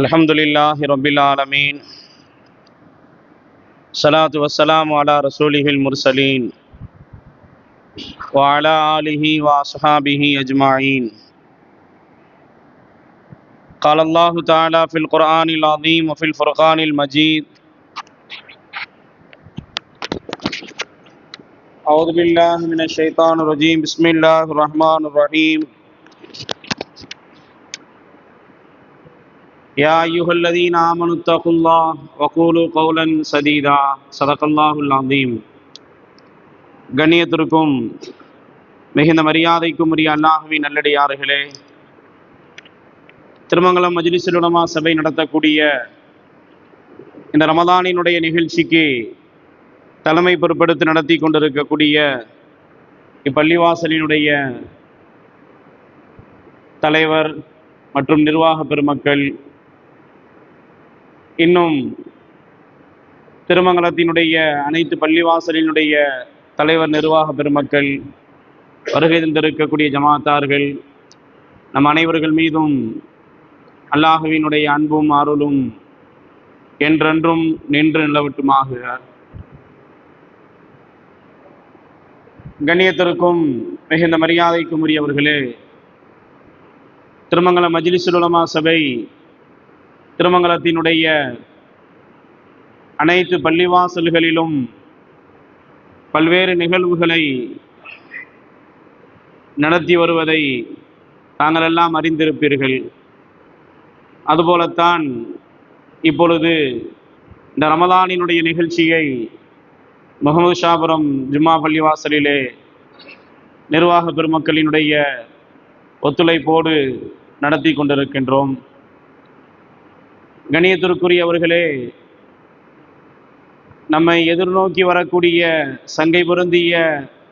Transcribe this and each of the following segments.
الحمد للہ رب العالمین۔ صلاۃ وسلام علی رسول المرسلین۔ وعلی آلہ وصحابہ اجمعین۔ قال اللہ تعالی فی القرآن العظیم وفی الفرقان المجید۔ اعوذ باللہ من الشیطان الرجیم، بسم اللہ الرحمن الرحیم۔ يا أيها الذين آمنوا اتقوا الله وقولوا قولا سديدا صدق الله العظيم கண்ணியத்திற்கும் மிகுந்த மரியாதைக்கும் உரிய அல்லாஹுவின் நல்லடியார்களே திருமங்கலம் மஜ்லிஸுல் உலமா சபை நடத்தக்கூடிய இந்த ரமதானினுடைய நிகழ்ச்சிக்கு தலைமை பொறுப்பெடுத்து நடத்தி கொண்டிருக்கக்கூடிய இப்பள்ளிவாசலினுடைய தலைவர் மற்றும் நிர்வாக பெருமக்கள் இன்னும் திருமங்கலத்தினுடைய அனைத்து பள்ளிவாசலினுடைய தலைவர் நிர்வாக பெருமக்கள் வருகை தந்திருக்கக்கூடிய ஜமாத்தார்கள் நம் அனைவர்கள் மீதும் அல்லாஹுவினுடைய அன்பும் அருளும் என்றென்றும் நின்று நிலவட்டுமாக. கண்ணியத்திற்கும் மிகுந்த மரியாதைக்கும் உரியவர்களே திருமங்கலம் மஜிலிசுலமா சபை திருமங்கலத்தினுடைய அனைத்து பள்ளிவாசல்களிலும் பல்வேறு நிகழ்வுகளை நடத்தி வருவதை தாங்கள் எல்லாம் அறிந்திருப்பீர்கள். அதுபோலத்தான் இப்பொழுது இந்த ரமதானினுடைய நிகழ்ச்சியை முகமது ஷாபுரம் ஜும்மா பள்ளிவாசலிலே நிர்வாக பெருமக்களினுடைய ஒத்துழைப்போடு நடத்தி கொண்டிருக்கின்றோம். கணியத்திற்குரியவர்களே நம்மை எதிர்நோக்கி வரக்கூடிய சங்கை பொருந்திய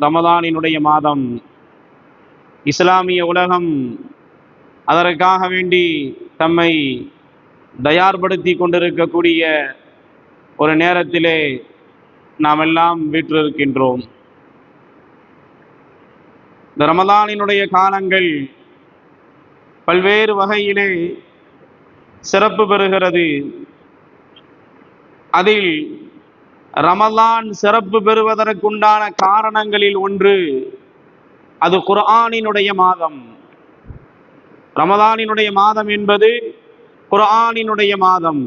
ரமதானினுடைய மாதம் இஸ்லாமிய உலகம் அதற்காக வேண்டி தம்மை தயார்படுத்தி கொண்டிருக்கக்கூடிய ஒரு நேரத்திலே நாம் எல்லாம் வீற்றிருக்கின்றோம். இந்த ரமதானினுடைய காலங்கள் பல்வேறு வகையிலே சிறப்பு பெறுகிறது. அதில் ரமலான் சிறப்பு பெறுவதற்குண்டான காரணங்களில் ஒன்று அது குர்ஆனினுடைய மாதம். ரமதானினுடைய மாதம் என்பது குர்ஆனினுடைய மாதம்.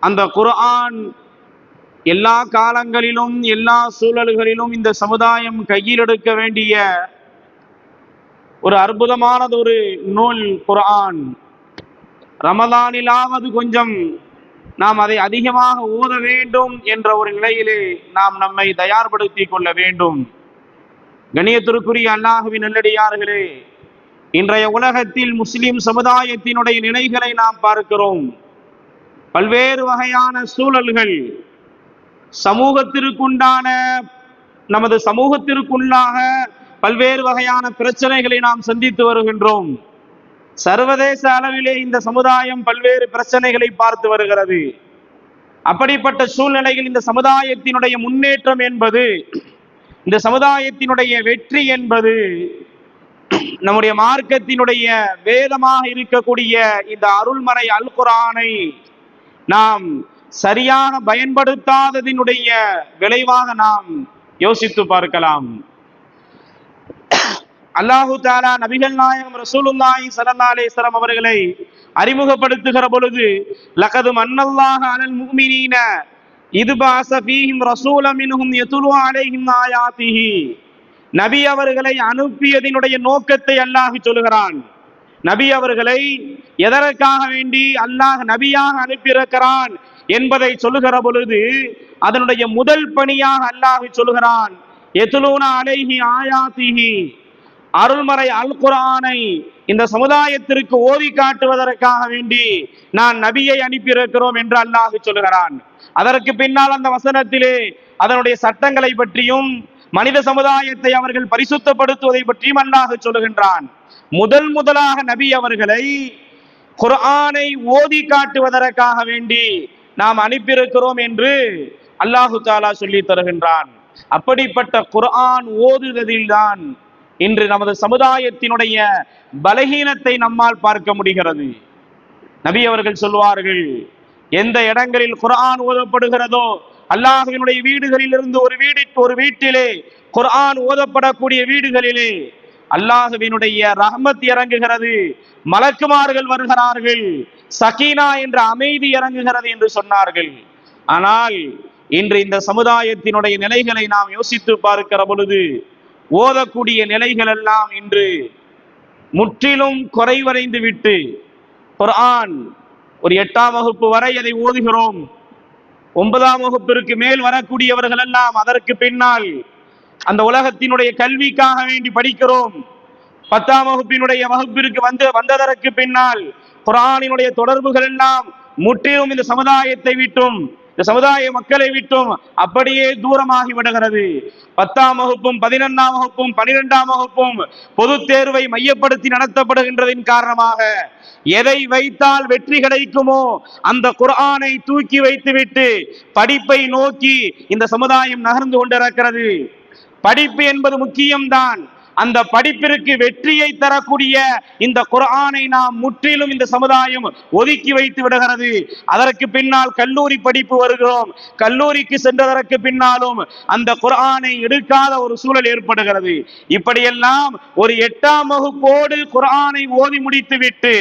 அந்த குர்ஆன் எல்லா காலங்களிலும் எல்லா சூழல்களிலும் இந்த சமுதாயம் கையில் எடுக்க வேண்டிய ஒரு அற்புதமானது ஒரு நூல் குர்ஆன். ரமதானிலாவது கொஞ்சம் நாம் அதை அதிகமாக ஓத வேண்டும் என்ற ஒரு நிலையிலே நாம் நம்மை தயார்படுத்தி கொள்ள வேண்டும். கணியத்திற்குரிய அல்லாஹுவின் நல்லடியார்களே இன்றைய உலகத்தில் முஸ்லிம் சமுதாயத்தினுடைய நிலைகளை நாம் பார்க்கிறோம். பல்வேறு வகையான சூழல்கள். சமூகத்திற்குண்டான நமது சமூகத்திற்குள்ளாக பல்வேறு வகையான பிரச்சனைகளை நாம் சந்தித்து வருகின்றோம். சர்வதேச அளவிலே இந்த சமுதாயம் பல்வேறு பிரச்சனைகளை பார்த்து வருகிறது. அப்படிப்பட்ட சூழ்நிலையில் இந்த சமுதாயத்தினுடைய முன்னேற்றம் என்பது இந்த சமுதாயத்தினுடைய வெற்றி என்பது நம்முடைய மார்க்கத்தினுடைய வேதமாக இருக்கக்கூடிய இந்த அருள்மறை அல் குரானை நாம் சரியான பயன்படுத்தாததினுடைய விளைவாக நாம் யோசித்து பார்க்கலாம். அல்லாஹு தாலா நபிகள் நாயகம் ரசூலுல்லாஹி ஸல்லல்லாஹு அலேஸ்வரம் அவர்களை அறிமுகப்படுத்துகிற பொழுது லகது மன்னல்லாஹ அனல் முஃமினீன இது பாஸ ஃபீஹிம் ரசூல மின்ஹும் யதுலு அலைஹிம் ஆயாத்திஹி. நபி அவர்களை அனுப்பியதினுடைய நோக்கத்தை அல்லாஹ் சொல்லுகிறான். நபி அவர்களை எதற்காக வேண்டி அல்லாஹ் நபியாக அனுப்பியிருக்கிறான் என்பதை சொல்லுகிற பொழுது அதனுடைய முதல் பணியாக அல்லாஹ் சொல்லுகிறான் எதுலூன அலைஹி ஆயாத்திஹி. அருள்மறை அல் குரானை இந்த சமுதாயத்திற்கு ஓதி காட்டுவதற்காக வேண்டி நான் நபியை அனுப்பியிருக்கிறோம் என்று அல்லாஹ் சொல்லுகிறான். அதற்கு பின்னால் அந்த வசனத்திலே அதனுடைய சட்டங்களை பற்றியும் மனித சமுதாயத்தை அவர்கள் பரிசுத்தப்படுத்துவதை பற்றியும் அல்லாஹ் சொல்லுகின்றான். முதல் முதலாக நபி அவர்களை குர்ஆனை ஓதி காட்டுவதற்காக வேண்டி நாம் அனுப்பியிருக்கிறோம் என்று அல்லாஹு தாலா சொல்லி தருகின்றான். அப்படிப்பட்ட குர்ஆன் ஓதுவதில்தான் இன்று நமது சமுதாயத்தினுடைய பலகீனத்தை நம்மால் பார்க்க முடிகிறது. நபி அவர்கள் சொல்வார்கள் எந்த இடங்களில் குர்ஆன் ஓதப்படுகிறதோ அல்லாஹினுடைய வீடுகளில் இருந்து ஒரு வீடு ஒரு வீட்டிலே குர்ஆன் ஓதப்படக்கூடிய வீடுகளிலே அல்லாஹுவினுடைய ரஹமத் இறங்குகிறது மலக்குமார்கள் வருகிறார்கள் சகீனா என்ற அமைதி இறங்குகிறது என்று சொன்னார்கள். ஆனால் இன்று இந்த சமுதாயத்தினுடைய நிலைகளை நாம் யோசித்து பார்க்கிற பொழுது ஓதக்கூடிய நிலைகள் எல்லாம் இன்று முற்றிலும் குறைவடைந்து விட்டு குர்ஆன் ஒரு எட்டாம் வகுப்பு வரை அதை ஓதுகிறோம். ஒன்பதாம் வகுப்பிற்கு மேல் வரக்கூடியவர்கள் எல்லாம் அதற்கு பின்னால் அந்த உலகத்தினுடைய கல்விக்காக வேண்டி படிக்கிறோம். பத்தாம் வகுப்பினுடைய வகுப்பிற்கு வந்து வந்ததற்கு பின்னால் குரானினுடைய தொடர்புகள் எல்லாம் முற்றிலும் இந்த சமுதாயத்தை விட்டும் இந்த சமுதாய மக்களை விட்டும் அப்படியே தூரமாகி விடுகிறது. பத்தாம் வகுப்பும் பதினொன்றாம் வகுப்பும் பனிரெண்டாம் வகுப்பும் பொது தேர்வை மையப்படுத்தி நடத்தப்படுகின்றதின் காரணமாக எதை வைத்தால் வெற்றி கிடைக்குமோ அந்த குரானை தூக்கி வைத்துவிட்டு படிப்பை நோக்கி இந்த சமுதாயம் நகர்ந்து கொண்டிருக்கிறது. படிப்பு என்பது முக்கியம்தான். அந்த படிப்பிற்கு வெற்றியை தரக்கூடிய இந்த குர்ஆனை நாம் முற்றிலும் இந்த சமுதாயம் ஒதுக்கி வைத்து விடுகிறது. அதற்கு பின்னால் கல்லூரி படிப்பு வருகிறோம். கல்லூரிக்கு சென்றதற்கு பின்னாலும் அந்த குர்ஆனை எடுக்காத ஒரு சூழல் ஏற்படுகிறது. இப்படியெல்லாம் ஒரு எட்டாம் வகுப்போடு குர்ஆனை ஓதி முடித்துவிட்டு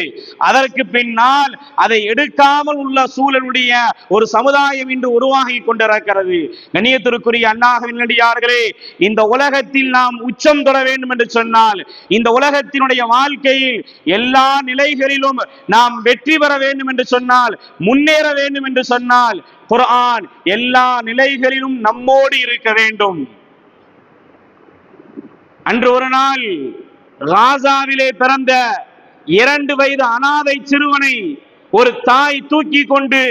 அதற்கு பின்னால் அதை எடுக்காமல் உள்ள சூழலுடைய ஒரு சமுதாயம் இன்று உருவாகி கொண்டிருக்கிறது. கண்ணியத்திற்குரிய அண்ணாக நடிகார்களே இந்த உலகத்தில் நாம் உச்சம் தொட வேண்டும் என்று சொன்னால் இந்த உலகத்தினுடைய வாழ்க்கையில் எல்லா நிலைகளிலும் நாம் வெற்றி பெற வேண்டும் என்று சொன்னால் முன்னேற வேண்டும் என்று சொன்னால் குரான் எல்லா நிலைகளிலும் நம்மோடு இருக்க வேண்டும். அன்று ஒரு நாள் ராசாவிலே பிறந்த இரண்டு வயது அனாதை சிறுவனை ஒரு தாய் தூக்கி கொண்டு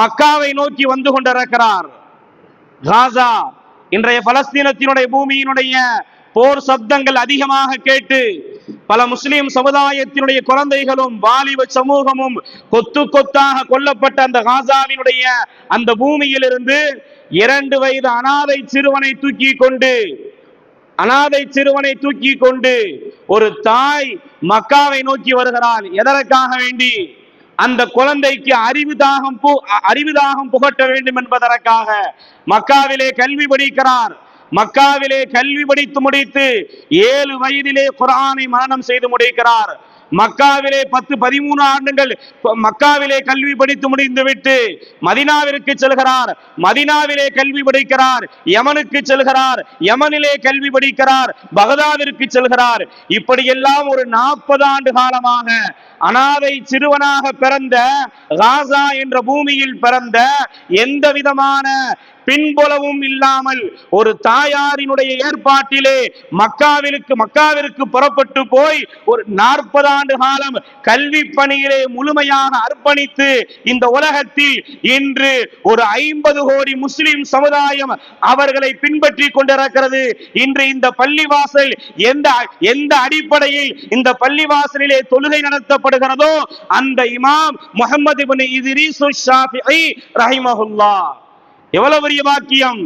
மக்காவை நோக்கி வந்து கொண்டிருக்கிறார். காசா இன்றைய பலஸ்தீனத்தினுடைய பூமியினுடைய போர் சப்தங்கள் அதிகமாக கேட்டு பல முஸ்லிம் சமுதாயத்தினுடைய குழந்தைகளும் வாலிப சமூகமும் கொத்து கொத்தாக கொல்லப்பட்ட அந்த காசாவினுடைய அந்த பூமியிலிருந்து இரண்டு வயது அனாதை சிறுவனை தூக்கி கொண்டு அனாதை சிறுவனை தூக்கி கொண்டு ஒரு தாய் மக்காவை நோக்கி வருகிறாள். எதற்காக வேண்டி? அந்த குழந்தைக்கு அறிவு தாகம் அறிவு தாகம் புகட்ட வேண்டும் என்பதற்காக. மக்காவிலே கல்வி படிக்கிறார். மக்காவிலே கல்வி படித்து முடித்து ஏழு வயதிலே குரானை மரணம் செய்து முடிக்கிறார். மக்காவிலே பத்து பதிமூணு ஆண்டுகள் மக்காவிலே கல்வி படித்து முடிந்து விட்டு மதினாவிற்கு செல்கிறார். மதினாவிலே கல்வி படிக்கிறார். யமனுக்கு செல்கிறார். யமனிலே கல்வி படிக்கிறார். பகதாவிற்கு செல்கிறார். இப்படியெல்லாம் ஒரு நாற்பது ஆண்டு காலமாக அனாதை சிறுவனாக பிறந்த ராசா என்ற பூமியில் பிறந்த எந்த விதமான பின்புலவும் இல்லாமல் ஒரு தாயாரினுடைய ஏற்பாட்டிலே மக்காவிற்கு மக்காவிற்கு புறப்பட்டு போய் ஒரு நாற்பது ஆண்டு காலம் கல்வி பணியிலே முழுமையாக அர்ப்பணித்து இந்த உலகத்தில் இன்று ஒரு ஐம்பது கோடி முஸ்லிம் சமுதாயம் அவர்களை பின்பற்றி கொண்டிருக்கிறது. இன்று இந்த பள்ளிவாசல் எந்த எந்த அடிப்படையில் இந்த பள்ளிவாசலிலே தொழுகை நடத்தப்படுகிறதோ அந்த இமாம் முகமது இதிரீசு ஷாஃபிஐ ரஹிமஹுல்லா. எவ்வளவு பெரிய பாக்கியம்?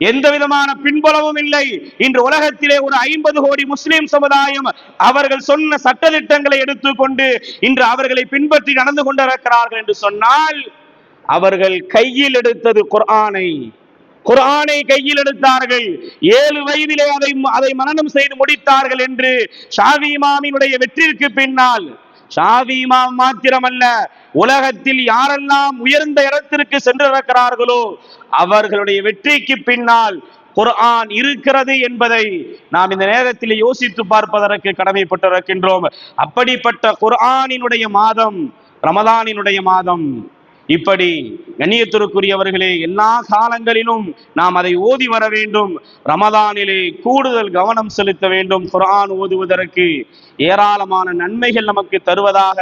எந்த விதமான பின்புலமும் இல்லை. இன்று உலகத்திலே ஒரு ஐம்பது கோடி முஸ்லிம் சமுதாயம் அவர்கள் சொன்ன சட்டத்திட்டங்களை எடுத்துக்கொண்டு இன்று அவர்களை பின்பற்றி நடந்து கொண்டிருக்கிறார்கள் என்று சொன்னால் அவர்கள் கையில் எடுத்தது குர்ஆனை. குர்ஆனை கையில் எடுத்தார்கள். ஏழு வயதிலே அதை அதை மனநம் செய்து முடித்தார்கள் என்று ஷாவி மாமினுடைய வெற்றிற்கு பின்னால் ஷாவி இமாம் மாத்திரமல்ல. உலகத்தில் யாரெல்லாம் உயர்ந்த இடத்திற்கு சென்றிருக்கிறார்களோ அவர்களுடைய வெற்றிக்கு பின்னால் குர்ஆன் இருக்கிறது என்பதை நாம் இந்த நேரத்தில் யோசித்து பார்ப்பதற்கு கடமைப்பட்டிருக்கின்றோம். அப்படிப்பட்ட குர்ஆனினுடைய மாதம் ரமதானினுடைய மாதம் இப்படி கண்ணியத்திற்குரியவர்களே எல்லா காலங்களிலும் நாம் அதை ஓதி வர வேண்டும். ரமதானிலே கூடுதல் கவனம் செலுத்த வேண்டும். குரான் ஓதுவதற்கு ஏராளமான நன்மைகள் நமக்கு தருவதாக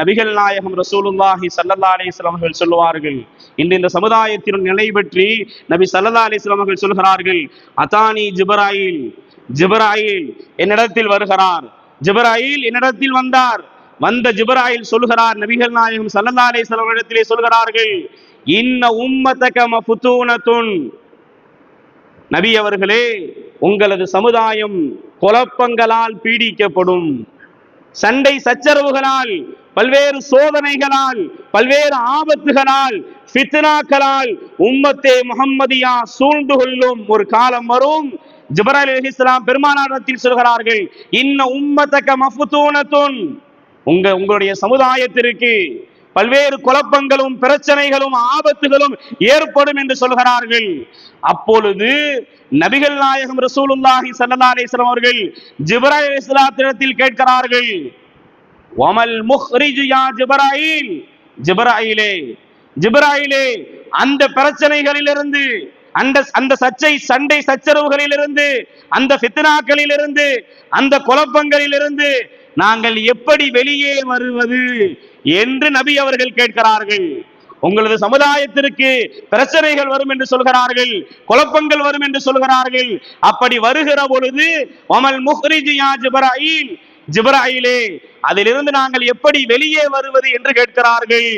நபிகள் நாயகம் ரசூலுல்லாஹி சல்லல்லா அலிஸ்லாம் அவர்கள் சொல்லுவார்கள். இன்று இந்த சமுதாயத்தின் நிலை பற்றி நபி சல்லல்லா அலிஸ்லாம் அவர்கள் சொல்கிறார்கள் அதானி ஜிபராயில் ஜிபராயில் என்னிடத்தில் வருகிறார் ஜிபராயில் என்னிடத்தில் வந்தார் வந்த ஜிபராயில் சொல்கிறார் நபிகள் நாயகம் சல்லல்லா அலிஸ்லாம் இடத்திலே சொல்கிறார்கள் இன்ன உம்மத்தக மஃபுத்தூனத்துன் நபி அவர்களே உங்களது சமுதாயம் குழப்பங்களால் பீடிக்கப்படும். சண்டை சச்சரவுகளால் பல்வேறு சோதனைகளால் பல்வேறு ஆபத்துகளால் ஃபித்னாக்களால் உம்மத்தே முகம்மதியா சூழ்ந்து கொள்ளும் ஒரு காலம் வரும். ஜிபரால் அலி இஸ்லாம் பெருமானாரத்தில் சொல்கிறார்கள் இன்ன உம்மத்தக மஃபுத்தூனத்துன் உங்க உங்களுடைய சமுதாயத்திற்கு பல்வேறு குழப்பங்களும் பிரச்சனைகளும் ஆபத்துகளும் ஏற்படும் என்று சொல்கிறார்கள். அப்பொழுது நபிகள் நாயகம் ரசூலுல்லாஹி சல்லா அலிஸ்லாம் அவர்கள் ஜிப்ராஹிம் இஸ்லாத்திடத்தில் கேட்கிறார்கள் ஒமல் முஹ்ரிஜு யா ஜிப்ராயில் ஜிப்ராயிலே ஜிப்ராயிலே அந்த பிரச்சனைகளிலிருந்து அந்த அந்த சச்சை சண்டை சச்சரவுகளிலிருந்து அந்த ஃபித்னாக்களிலிருந்து அந்த குழப்பங்களிலிருந்து நாங்கள் எப்படி வெளியே வருவது என்று நபி அவர்கள் கேட்கிறார்கள். உங்களது சமுதாயத்திற்கு பிரச்சனைகள் வரும் என்று சொல்கிறார்கள் குழப்பங்கள் வரும் என்று சொல்கிறார்கள். அப்படி வருகிற பொழுது அமல் முஹ்ரிஜியா ஜிப்ராயில்? ஜிப்ராயிலே அதிலிருந்து நாங்கள் எப்படி வெளியே வருவது என்று கேட்கிறார்கள்.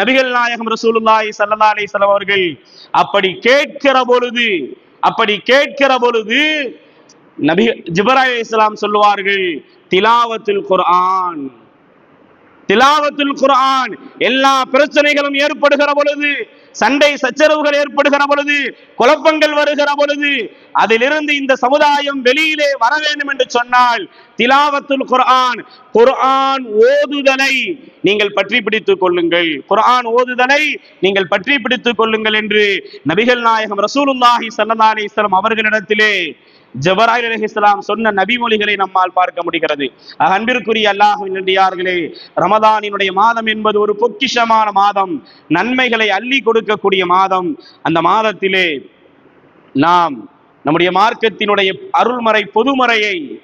நபிகள் நாயகம் ரசூலுல்லாய் சல்லா அலி அவர்கள் அப்படி கேட்கிற பொழுது அப்படி கேட்கிற பொழுது நபி ஜிபராய் இஸ்லாம் சொல்லுவார்கள் திலாவத்துல் குர்ஆன். திலாவத்துல் குர்ஆன். எல்லா பிரச்சனைகளும் ஏற்படுகிற பொழுது சண்டை சச்சரவுகள் ஏற்படுகிற பொழுது குழப்பங்கள் வருகிற பொழுது அதிலிருந்து இந்த சமுதாயம் வெளியிலே வர வேண்டும் என்று சொன்னால் திலாவத்துல் குர்ஆன் குர்ஆன் ஓதுதலை நீங்கள் பற்றி பிடித்துக் கொள்ளுங்கள். குர்ஆன் ஓதுதலை நீங்கள் பற்றி பிடித்துக் கொள்ளுங்கள் என்று நபிகள் நாயகம் ரசூலுல்லாஹி ஸல்லல்லாஹு அலைஹி வஸல்லம் அவர்களிடத்திலே ஜபராயில் அலைஹிஸ்ஸலாம் சொன்ன நபிமொழிகளை நம்மால் பார்க்க முடிகிறது. அன்பிற்குரிய அல்லாஹ்வின் ரமதானினுடைய மாதம் என்பது ஒரு பொக்கிஷமான மாதம். நன்மைகளை அள்ளி கொடுக்கக்கூடிய மாதம். அந்த மாதத்திலே நாம் நம்முடைய மார்க்கத்தினுடைய அருள்மறை பொதுமறையை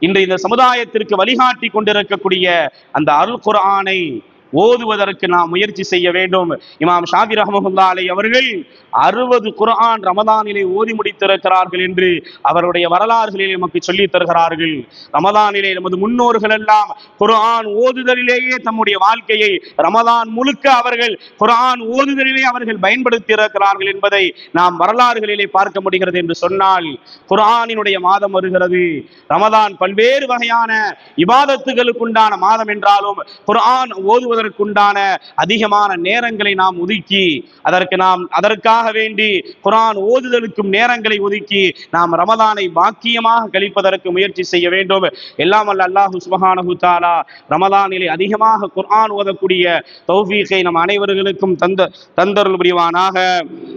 இன்று இந்த சமுதாயத்திற்கு வழிகாட்டி கொண்டிருக்கக்கூடிய அந்த அருள் குரானை ஓதுவதற்கு நாம் முயற்சி செய்ய வேண்டும். இமாம் ஷாபி ரஹமஹுல்லா அலை அவர்கள் அறுபது குரான் ரமதானிலே ஓதி முடித்திருக்கிறார்கள் என்று அவருடைய வரலாறுகளில் நமக்கு சொல்லித் தருகிறார்கள். ரமதானிலே நமது முன்னோர்கள் எல்லாம் குரான் ஓதுதலிலேயே தம்முடைய வாழ்க்கையை ரமதான் முழுக்க அவர்கள் குரான் ஓதுதலிலே அவர்கள் பயன்படுத்தி இருக்கிறார்கள் என்பதை நாம் வரலாறுகளிலே பார்க்க முடிகிறது என்று சொன்னால் குரானினுடைய மாதம் வருகிறது. ரமதான் பல்வேறு வகையான இபாதத்துகளுக்குண்டான மாதம் என்றாலும் குரான் ஓதுவதன் ஓதுவதற்குண்டான அதிகமான நேரங்களை நாம் ஒதுக்கி அதற்கு நாம் அதற்காக வேண்டி குரான் ஓதுதலுக்கும் நேரங்களை ஒதுக்கி நாம் ரமதானை பாக்கியமாக கழிப்பதற்கு முயற்சி செய்ய வேண்டும். எல்லாம் அல்ல அல்லாஹு சுபஹானஹு தாலா ரமதானிலே அதிகமாக குரான் ஓதக்கூடிய தௌஃபீகை நம் அனைவர்களுக்கும் தந்த தந்தருள் புரிவானாக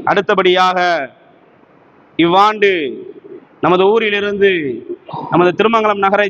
அடுத்தபடியாக இவ்வாண்டு நமது ஊரிலிருந்து நமது திருமங்கலம் நகரை